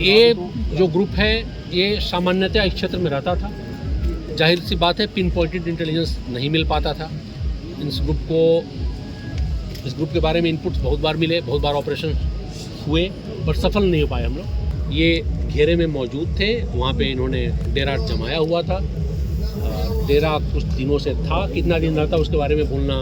ये जो ग्रुप है, ये सामान्यतः इस क्षेत्र में रहता था। ज़ाहिर सी बात है पिन पॉइंटेड इंटेलिजेंस नहीं मिल पाता था। इस ग्रुप को, इस ग्रुप के बारे में इनपुट्स बहुत बार मिले, बहुत बार ऑपरेशन हुए, पर सफल नहीं हो पाए हम लोग। ये घेरे में मौजूद थे, वहाँ पे इन्होंने डेरा जमाया हुआ था। डेरा कुछ दिनों से था, कितना दिन रहता, उसके बारे में बोलना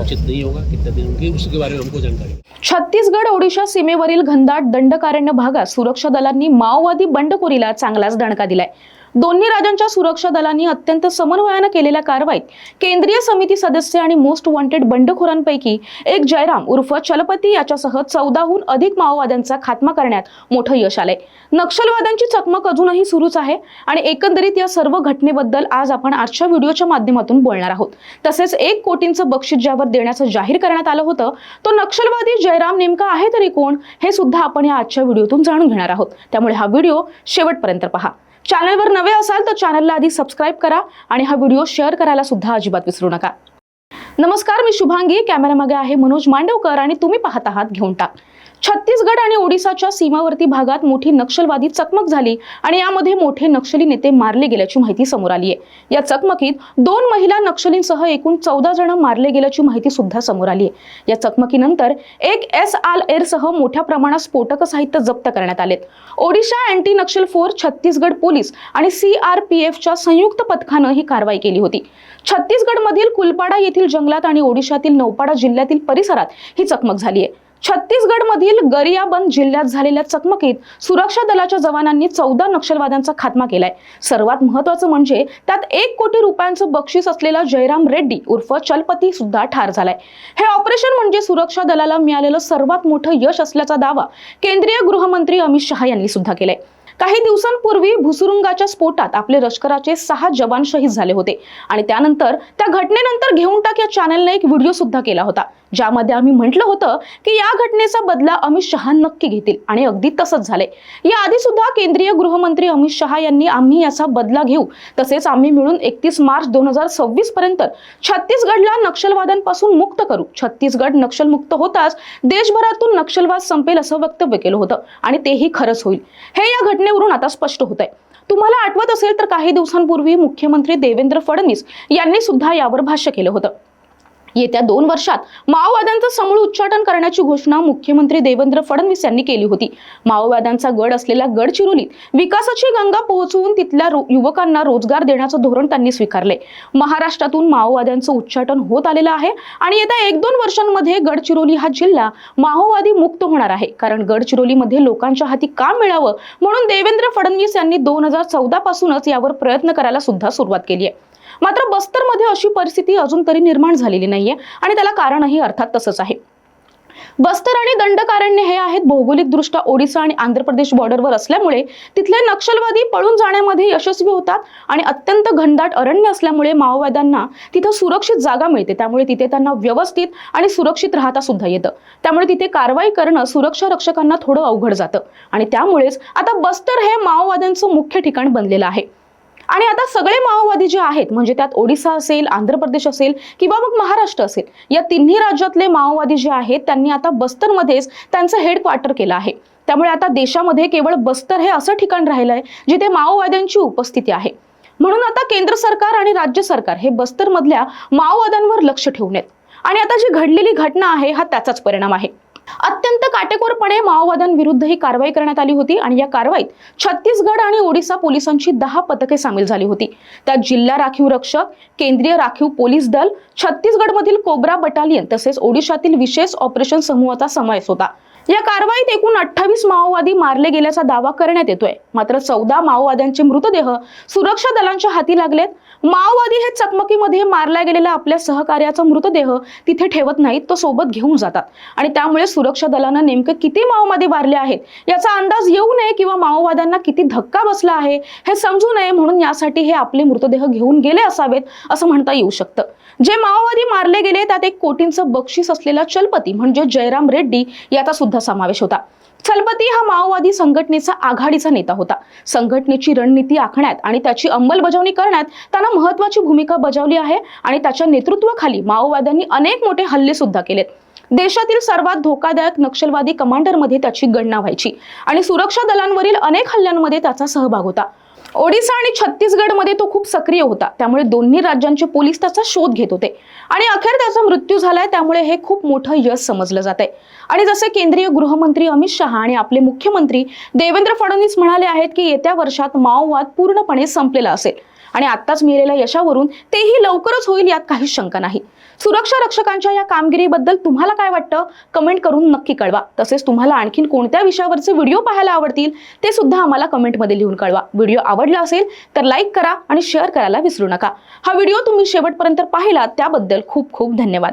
उचित नहीं होगा कितने दिन उसके बारे में हमको जानकारी। छत्तीसगड ओडिशा सीमेवरील घनदाट दंडकारण्य भागात सुरक्षा दलांनी माओवादी बंडखोरीला चांगलाच दणका दिलाय. दोन्ही राज्यांच्या सुरक्षा दलांनी अत्यंत समन्वयानं केलेल्या कारवाईत केंद्रीय समिती सदस्य आणि मोस्ट वॉन्टेड बंडखोरांपैकी एक जयराम उर्फ चलपती याच्यासह चौदाहून अधिक माओवाद्यांचा खात्मा करण्यात मोठं यश आलंय. नक्षलवाद्यांची चकमक अजूनही सुरूच आहे आणि एकंदरीत या सर्व घटनेबद्दल आज आपण आजच्या व्हिडिओच्या माध्यमातून बोलणार आहोत. तसेच एक कोटींचं बक्षीस ज्यावर देण्याचं जाहीर करण्यात आलं होतं तो नक्षलवादी जयराम नेमका आहे तरी कोण हे सुद्धा आपण या आजच्या व्हिडिओतून जाणून घेणार आहोत. त्यामुळे हा व्हिडिओ शेवटपर्यंत पहा. चॅनलवर नवे असाल तर चॅनलला आधी सबस्क्राईब करा आणि हा व्हिडिओ शेअर करायला सुद्धा अजिबात विसरू नका. नमस्कार मी शुभांगी. कॅमेरामागे आहे मनोज मांडवकर आणि तुम्ही पाहत आहात घेऊन टाक. छत्तीसगड आणि ओडिसाच्या सीमावर्ती भागात मोठी नक्षलवादी चकमक झाली आणि यामध्ये मोठे नक्षली नेते मारले गेल्याची माहिती समोर आली आहे. या चकमकीत दोन महिला नक्षलींसह एकूण चौदा जण मारले गेल्याची माहिती सुद्धा समोर आली आहे. या चकमकीनंतर एक एस आल एरसह मोठ्या प्रमाणात स्फोटक साहित्य जप्त करण्यात आले Odisha anti Naxal force Chhattisgarh police आणि सीआरपीएफच्या संयुक्त पथकानं ही कारवाई केली होती. छत्तीसगडमधील कुलपाडा येथील जंगलात आणि ओडिशातील नौपाडा जिल्ह्यातील परिसरात ही चकमक झाली आहे. छत्तीसगडमधील गरियाबंद जिल्ह्यात झालेल्या चकमकीत सुरक्षा दलाच्या जवानांनी चौदा नक्षलवाद्यांचा खात्मा केलाय. सर्वात महत्वाचं म्हणजे त्यात एक कोटी रुपयांचं बक्षीस असलेला जयराम रेड्डी उर्फ चलपती सुद्धा ठार झालाय. हे ऑपरेशन म्हणजे सुरक्षा दलाला मिळालेलं सर्वात मोठं यश असल्याचा दावा केंद्रीय गृहमंत्री अमित शहा यांनी सुद्धा केलाय. काही दिवसांपूर्वी भुसुरुंगाच्या स्फोटात आपले लष्कराचे सहा जवान शहीद झाले होते. आणि त्यानंतर त्या घटनेनंतर घेऊन टाक या चॅनलने एक व्हिडिओ सुद्धा केला होता. ज्यामध्ये आम्ही म्हटलं होतं की या घटनेचा बदला अमित शहा नक्की घेतील. आणि अगदी तसंच झाले या आधी सुद्धा केंद्रीय गृहमंत्री अमित शहा यांनी आम्ही याचा बदला घेऊ. तसेच आम्ही मिळून एकतीस मार्च दोन हजार सव्वीस पर्यंत छत्तीसगडला नक्षलवाद्यांपासून मुक्त करू. छत्तीसगड नक्षलमुक्त होताच देशभरातून नक्षलवाद संपेल असं वक्तव्य केलं होतं. आणि तेही खरंच होईल. हे या घटनेवरून आता स्पष्ट होत आहे तुम्हाला आठवत असेल तर काही दिवसांपूर्वी मुख्यमंत्री देवेंद्र फडणवीस यांनी सुद्धा यावर भाष्य केलं होतं. येत्या दोन वर्षात माओवाद्यांचं समूळ उच्चाटन करण्याची घोषणा मुख्यमंत्री देवेंद्र फडणवीस यांनी केली होती. माओवाद्यांचा गड असलेल्या गडचिरोलीत विकासाची गंगा पोहोचवून तिथल्या रो- युवकांना रोजगार देण्याचं धोरण त्यांनी स्वीकारले. महाराष्ट्रातून माओवाद्यांचं उच्चाटन होत आलेलं आहे आणि येत्या एक दोन वर्षांमध्ये गडचिरोली हा जिल्हा माओवादी मुक्त होणार आहे. कारण गडचिरोलीमध्ये लोकांच्या हाती काम मिळावं म्हणून देवेंद्र फडणवीस यांनी दोन हजार चौदा पासूनच यावर प्रयत्न करायला सुद्धा सुरुवात केली आहे. मात्र बस्तरमध्ये अशी परिस्थिती अजून तरी निर्माण झालेली नाहीये आणि त्याला कारणही अर्थात तसंच आहे. बस्तर आणि दंडकारण्य हे आहेत भौगोलिकदृष्ट्या ओडिसा आणि आंध्र प्रदेश बॉर्डरवर असल्यामुळे तिथले नक्षलवादी पळून जाण्यामध्ये यशस्वी होतात आणि अत्यंत घनदाट अरण्य असल्यामुळे माओवाद्यांना तिथं सुरक्षित जागा मिळते. त्यामुळे तिथे त्यांना व्यवस्थित आणि सुरक्षित राहता सुद्धा येतं. त्यामुळे तिथे कारवाई करणं सुरक्षा रक्षकांना थोडं अवघड जातं. आणि त्यामुळेच आता बस्तर हे माओवाद्यांचं मुख्य ठिकाण बनलेलं आहे. आणि आता सगळे माओवादी जे आहेत म्हणजे त्यात ओडिसा असेल आंध्र प्रदेश असेल किंवा मग महाराष्ट्र असेल या तिन्ही राज्यातले माओवादी जे आहेत त्यांनी आता बस्तरमध्येच त्यांचं हेडक्वार्टर केलं आहे. त्यामुळे आता देशामध्ये केवळ बस्तर हे असं ठिकाण राहिलं आहे जिथे माओवाद्यांची उपस्थिती आहे. म्हणून आता केंद्र सरकार आणि राज्य सरकार हे बस्तरमधल्या माओवाद्यांवर लक्ष ठेवून आहेत. आणि आता जी घडलेली घटना आहे हा त्याचाच परिणाम आहे. अत्यंत काटेकोरपणे माओवाद्यांविरुद्ध ही कारवाई करण्यात आली होती आणि या कारवाईत छत्तीसगड आणि ओडिसा पोलिसांची दहा पथके सामील झाली होती. त्यात जिल्हा राखीव रक्षक केंद्रीय राखीव पोलीस दल छत्तीसगडमधील कोब्रा बटालियन तसेच ओडिशातील विशेष ऑपरेशन समूहाचा समावेश होता. या कारवाईत एकूण अठ्ठावीस माओवादी मारले गेल्याचा दावा करण्यात येतोय. मात्र चौदा माओवाद्यांचे मृतदेह सुरक्षा दलांच्या हाती लागलेत. माओवादी हे चकमकीमध्ये मारल्या गेलेल्या आपल्या सहकार्याचा मृतदेह तिथे ठेवत नाहीत तो सोबत घेऊन जातात. आणि त्यामुळे सुरक्षा दलानं नेमकं किती माओवादी मारले आहेत याचा अंदाज येऊ नये किंवा माओवाद्यांना किती धक्का बसला आहे हे समजू नये म्हणून यासाठी हे आपले मृतदेह घेऊन गेले असावेत असं म्हणता येऊ शकतं. जे माओवादी मारले गेले त्यात एक कोटींचं बक्षीस असलेला चलपती म्हणजे जयराम रेड्डी याचा सुद्धा समावेश होता. चलपती हा माओवादी संघटनेचा आघाडीचा नेता होता. संघटनेची रणनीती आखण्यात आणि त्याची अंमलबजावणी करण्यात त्यानं महत्वाची भूमिका बजावली आहे आणि त्याच्या नेतृत्वाखाली माओवाद्यांनी अनेक मोठे हल्ले सुद्धा केलेत. देशातील सर्वात धोकादायक नक्षलवादी कमांडरमध्ये त्याची गणना व्हायची आणि सुरक्षा दलांवरील अनेक हल्ल्यांमध्ये त्याचा सहभाग होता. ओडिसा आणि छत्तीसगडमध्ये तो खूप सक्रिय होता. त्यामुळे दोन्ही राज्यांचे पोलीस त्याचा शोध घेत होते. आणि अखेर त्याचा मृत्यू झालाय त्यामुळे हे खूप मोठं यश समजलं जात आहे आणि जसे केंद्रीय गृहमंत्री अमित शहा आणि आपले मुख्यमंत्री देवेंद्र फडणवीस म्हणाले आहेत की येत्या वर्षात माओवाद पूर्णपणे संपलेला असेल. आणि आत्ताच मिळालेल्या यशावरून तेही लवकरच होईल यात काही शंका नाही. सुरक्षा रक्षकांच्या या कामगिरीबद्दल तुम्हाला काय वाटतं? कमेंट करून नक्की कळवा. तसेच तुम्हाला आणखीन कोणत्या विषयावरचे व्हिडिओ पाहायला आवडतील ते सुद्धा आम्हाला कमेंटमध्ये लिहून कळवा. व्हिडिओ आवडला असेल तर लाईक करा आणि शेअर करायला विसरू नका. हा व्हिडिओ तुम्ही शेवटपर्यंत पाहिला त्याबद्दल खूप खूप धन्यवाद.